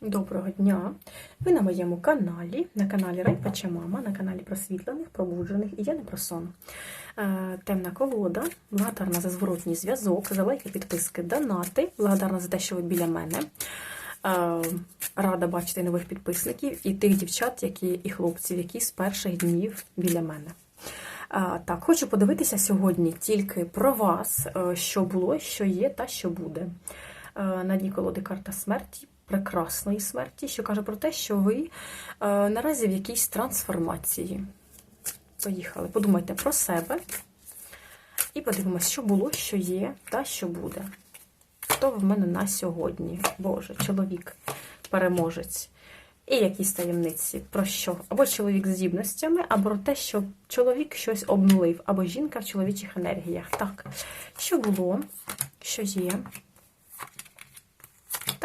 Доброго дня! Ви на моєму каналі, на каналі Райпача Мама, на каналі просвітлених, пробуджених і я не про сон. Е, Темна колода, благодарна за зворотній зв'язок, за лайки, підписки, донати, благодарна за те, що ви біля мене. Е, Рада бачити нових підписників і тих дівчат, які і хлопців, які з перших днів біля мене. Так, хочу подивитися сьогодні тільки про вас, е, що було, що є та що буде. Е, На дні колоди карта смерті, прекрасної смерті, що каже про те, що ви е, наразі в якійсь трансформації. Поїхали. Подумайте про себе і подивимось, що було, що є та що буде. Хто в мене на сьогодні? Боже, чоловік, переможець. І якісь таємниці про що? Або чоловік з здібностями, або про те, що чоловік щось обнулив, або жінка в чоловічих енергіях. Так, що було, що є,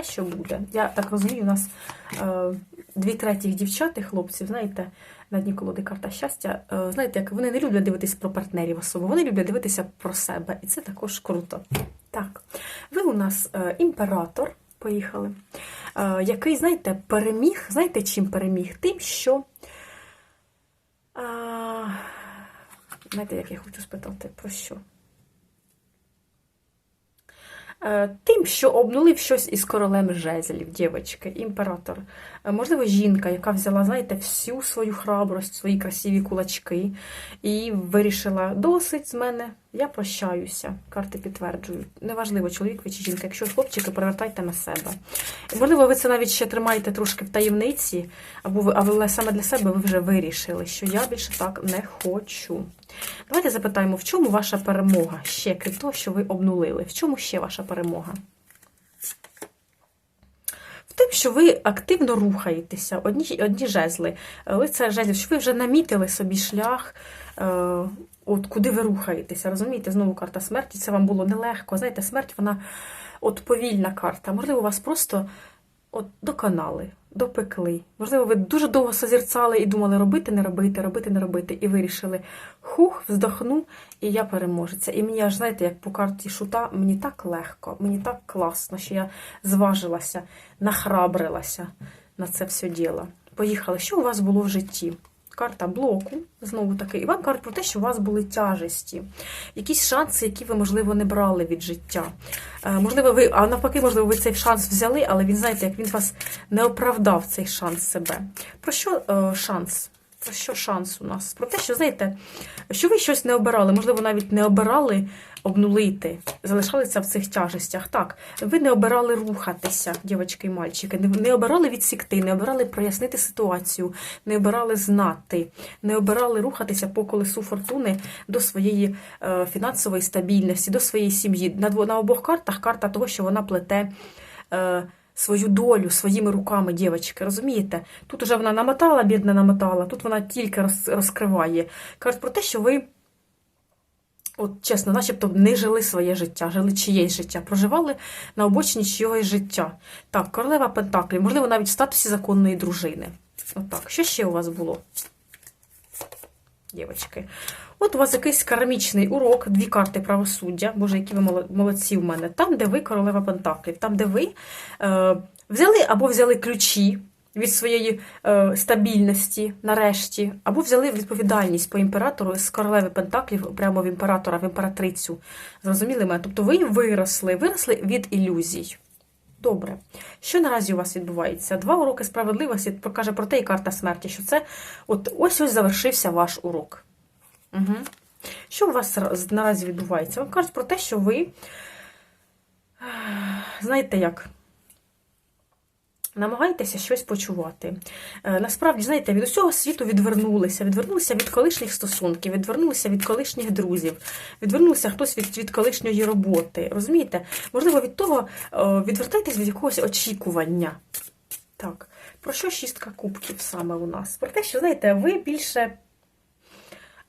та що буде. Я так розумію, у нас е, дві третіх дівчат і хлопців, знаєте, на дні колоди карта щастя. Е, знаєте, як вони не люблять дивитися про партнерів особо, вони люблять дивитися про себе. І це також круто. Так, ви у нас е, імператор. Поїхали. Е, який, знаєте, переміг. Знаєте, чим переміг? Тим, що. А, знаєте, як я хочу спитати, про що? Е, Тим, що обнулив щось із королем жезлів, дівчатки, імператор. Е, Можливо, жінка, яка взяла, знаєте, всю свою храбрость, свої красиві кулачки і вирішила досить з мене. Я прощаюся. Карти підтверджують. Неважливо, чоловік ви чи жінка. Якщо хлопчики, привертайте на себе. Можливо, ви це навіть ще тримаєте трошки в таємниці, або ви, але саме для себе ви вже вирішили, що я більше так не хочу. Давайте запитаємо, в чому ваша перемога ще, крім того, що ви обнулили? В чому ще ваша перемога? В тим, що ви активно рухаєтеся, одні, одні жезли, лице жезлів, що ви вже намітили собі шлях, е, от куди ви рухаєтеся. Розумієте, знову карта смерті, це вам було нелегко. Знаєте, смерть, вона от повільна карта. Можливо, у вас просто от доконали, допекли. Можливо, ви дуже довго созірцали і думали, робити, не робити, робити, не робити. І вирішили, хух, вздохну, і я переможеця. І мені аж, знаєте, як по карті шута, мені так легко, мені так класно, що я зважилася, нахрабрилася на це все діло. Поїхали. Що у вас було в житті? Карта блоку, знову таки, і вам кажуть про те, що у вас були тяжесті, якісь шанси, які ви, можливо, не брали від життя. Е, Можливо, ви, а навпаки, можливо, ви цей шанс взяли, але він, знаєте, як він вас не оправдав цей шанс себе. Про що е, шанс? Про що шанс у нас? Про те, що, знаєте, що ви щось не обирали, можливо, навіть не обирали обнулити, залишалися в цих тяжестях. Так, ви не обирали рухатися, дівчатки і мальчики, не, обирали відсікти, не обирали прояснити ситуацію, не обирали знати, не обирали рухатися по колесу фортуни до своєї е, фінансової стабільності, до своєї сім'ї. На, на обох картах карта того, що вона плете. Е, свою долю своїми руками, дівчатки, розумієте? Тут уже вона намотала, бідна намотала, тут вона тільки розкриває. Кажуть про те, що ви, от чесно, начебто не жили своє життя, жили чиєсь життя, проживали на обочині чогось життя. Так, королева Пентаклів, можливо, навіть в статусі законної дружини. Отак. Що ще у вас було? Дівчатки. От у вас якийсь кармічний урок, дві карти правосуддя. Боже, які ви молодці в мене. Там, де ви королева Пентаклів, там, де ви е, взяли або взяли ключі від своєї е, стабільності нарешті, або взяли відповідальність по імператору з королеви Пентаклів прямо в імператора, в імператрицю. Зрозуміли мене? Тобто ви виросли, виросли від ілюзій. Добре. Що наразі у вас відбувається? Два уроки справедливості покаже про те і карта смерті, що це от ось ось завершився ваш урок. Угу. Що у вас наразі відбувається? Вам кажуть про те, що ви, знаєте як, намагаєтеся щось почувати. Е, Насправді, знаєте, від усього світу відвернулися, відвернулися від колишніх стосунків, відвернулися від колишніх друзів, відвернулися хтось від, від колишньої роботи. Розумієте? Можливо, від того е, відвертайтесь від якогось очікування. Так, про що шістка кубків саме у нас? Про те, що, знаєте, ви більше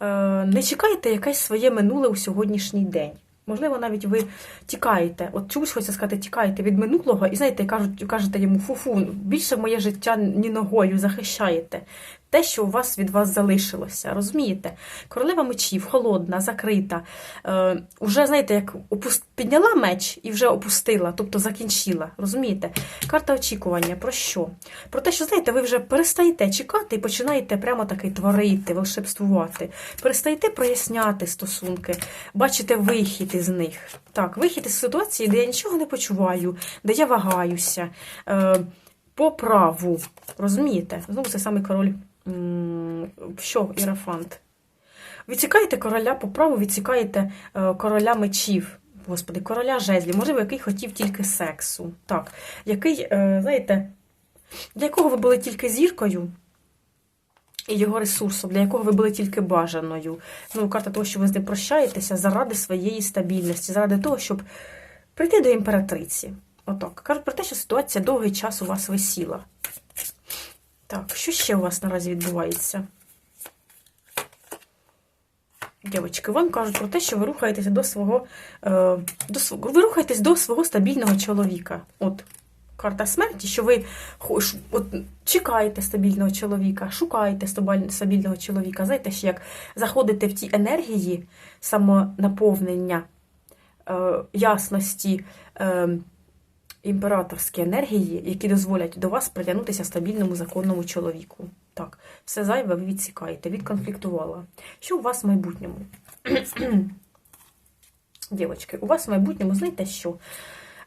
е, не чекаєте якесь своє минуле у сьогоднішній день. Можливо, навіть ви тікаєте, от чомусь хочеться сказати, тікаєте від минулого, і знаєте, кажуть, кажете йому фу-фу, більше моє життя ні ногою захищаєте. Те, що у вас від вас залишилося. Розумієте? Королева мечів, холодна, закрита. Е, Уже, знаєте, як опус- підняла меч і вже опустила, тобто закінчила. Розумієте? Карта очікування про що? Про те, що, знаєте, ви вже перестаєте чекати і починаєте прямо таки творити, волшебствувати. Перестаєте проясняти стосунки, бачите вихід із них. Так, вихід із ситуації, де я нічого не почуваю, де я вагаюся. Е, по праву. Розумієте? Знову це саме король. Що, Ірафант? Відсікаєте короля по праву, відсікаєте е, короля мечів. Господи, короля жезлів, можливо, який хотів тільки сексу. Так, який, е, знаєте, для якого ви були тільки зіркою і його ресурсом, для якого ви були тільки бажаною. Ну, карта того, що ви з ним прощаєтеся заради своєї стабільності, заради того, щоб прийти до імператриці. Отак. Кажуть про те, що ситуація довгий час у вас висіла. Так, що ще у вас наразі відбувається? Дівчатки, вам кажуть про те, що ви рухаєтеся до свого, е, до ви рухаєтесь до свого стабільного чоловіка. От карта смерті, що ви от, чекаєте стабільного чоловіка, шукаєте стабільного чоловіка. Знаєте, ще як заходите в ті енергії самонаповнення, е, ясності, е, імператорські енергії, які дозволять до вас притягнутися стабільному законному чоловіку. Так, все зайве ви відсікаєте, відконфліктувала. Що у вас в майбутньому? Дівочки, у вас в майбутньому, знаєте що?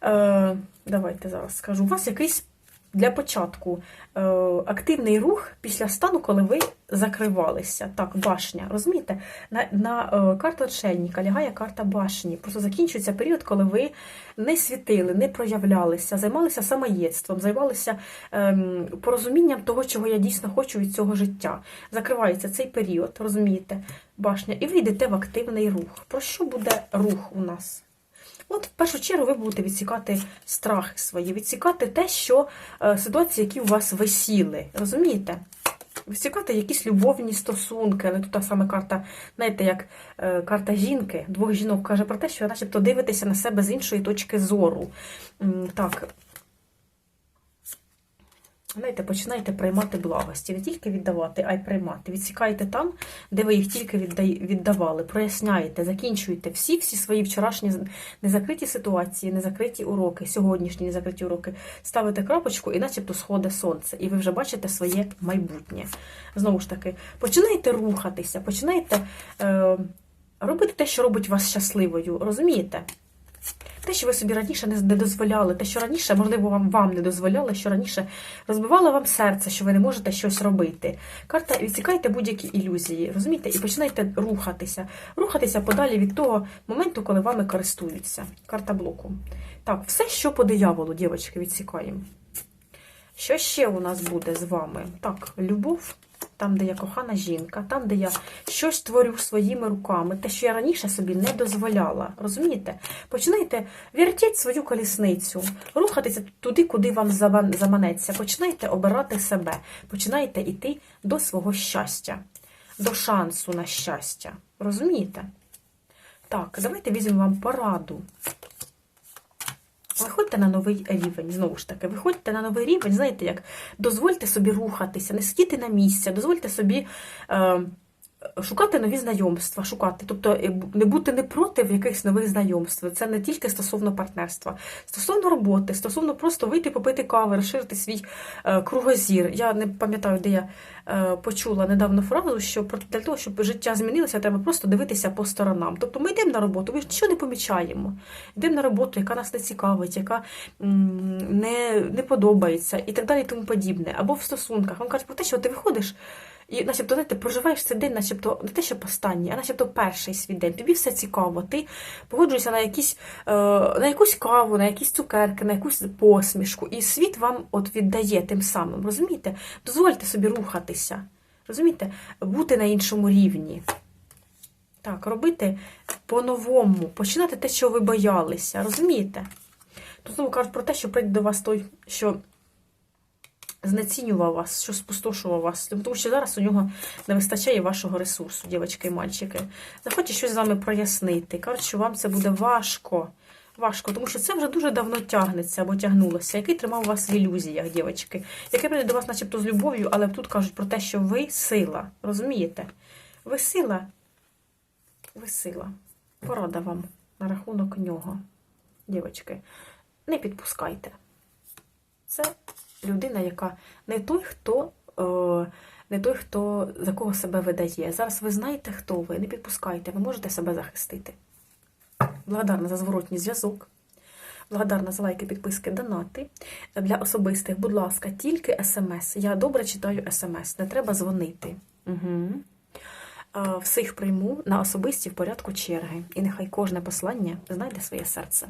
Е, давайте зараз скажу. У вас якийсь для початку е, активний рух після стану, коли ви закривалися. Так, башня. Розумієте? На, на е, карту отшельника лягає карта башні. Просто закінчується період, коли ви не світили, не проявлялися, займалися самоєдством, займалися ем, порозумінням того, чого я дійсно хочу від цього життя. Закривається цей період, розумієте, башня, і ви йдете в активний рух. Про що буде рух у нас? От, в першу чергу, ви будете відсікати страхи свої, відсікати те, що е, ситуації, які у вас висіли. Розумієте? Відсікати якісь любовні стосунки, але тут та саме карта, знаєте, як е, карта жінки, двох жінок каже про те, що начебто дивитеся на себе з іншої точки зору. Так. Знаєте, починаєте приймати благості, не тільки віддавати, а й приймати. Відсікайте там, де ви їх тільки віддавали, проясняєте, закінчуєте всі всі свої вчорашні незакриті ситуації, незакриті уроки, сьогоднішні незакриті уроки. Ставите крапочку і начебто сходить сонце, і ви вже бачите своє майбутнє. Знову ж таки, починаєте рухатися, починаєте е, робити те, що робить вас щасливою. Розумієте? Те, що ви собі раніше не дозволяли, те, що раніше, можливо, вам вам не дозволяли, що раніше розбивало вам серце, що ви не можете щось робити. Карта відсікайте будь-які ілюзії, розумієте, і починайте рухатися. Рухатися подалі від того моменту, коли вами користуються. Карта блоку. Так, все, що по дияволу, дівчатки, відсікаємо. Що ще у нас буде з вами? Так, любов, там, де я кохана жінка, там, де я щось творю своїми руками, те, що я раніше собі не дозволяла. Розумієте? Починайте вертіть свою колісницю, рухатися туди, куди вам заманеться. Починайте обирати себе, починайте йти до свого щастя, до шансу на щастя. Розумієте? Так, давайте візьмемо вам пораду. Виходьте на новий рівень, знову ж таки, виходьте на новий рівень, знаєте, як дозвольте собі рухатися, не сидіти на місці, дозвольте собі е, шукати нові знайомства, шукати, тобто е, не бути не проти якихось нових знайомств. Це не тільки стосовно партнерства, стосовно роботи, стосовно просто вийти попити кави, розширити свій е, кругозір. Я не пам'ятаю, де я е, почула недавно фразу, що для того, щоб життя змінилося, треба просто дивитися по сторонам. Тобто ми йдемо на роботу, ми ж нічого не помічаємо. Йдемо на роботу, яка нас не цікавить, яка не, не подобається, і так далі, і тому подібне. Або в стосунках. Вам кажуть про те, що ти виходиш. І, начебто, знаєте, проживаєш цей день, начебто, не те, що останній, а начебто перший свій день. Тобі все цікаво. Ти погоджуєшся на якісь, е, на якусь каву, на якісь цукерки, на якусь посмішку. І світ вам от віддає тим самим. Розумієте? Дозвольте собі рухатися. Розумієте? Бути на іншому рівні. Так, робити по-новому, починати те, що ви боялися. Розумієте? Тут знову кажуть про те, що прийде до вас той, що знецінював вас, що спустошував вас, тому що зараз у нього не вистачає вашого ресурсу, дівчатки і мальчики. Захоче щось з вами прояснити. Кажуть, що вам це буде важко. Важко, тому що це вже дуже давно тягнеться або тягнулося, який тримав вас в ілюзіях, дівчатки, яке прийде до вас, начебто, з любов'ю, але тут кажуть про те, що ви сила. Розумієте? Ви сила. Ви сила. Порада вам на рахунок нього, дівчатки. Не підпускайте. Це людина, яка не той, хто. Е, не той, хто за кого себе видає. Зараз ви знаєте, хто ви, не підпускайте, ви можете себе захистити. Благодарна за зворотній зв'язок. Благодарна за лайки, підписки, донати. Для особистих, будь ласка, тільки смс. Я добре читаю смс, не треба дзвонити. Угу. Всіх прийму на особисті в порядку черги. І нехай кожне послання знайде своє серце.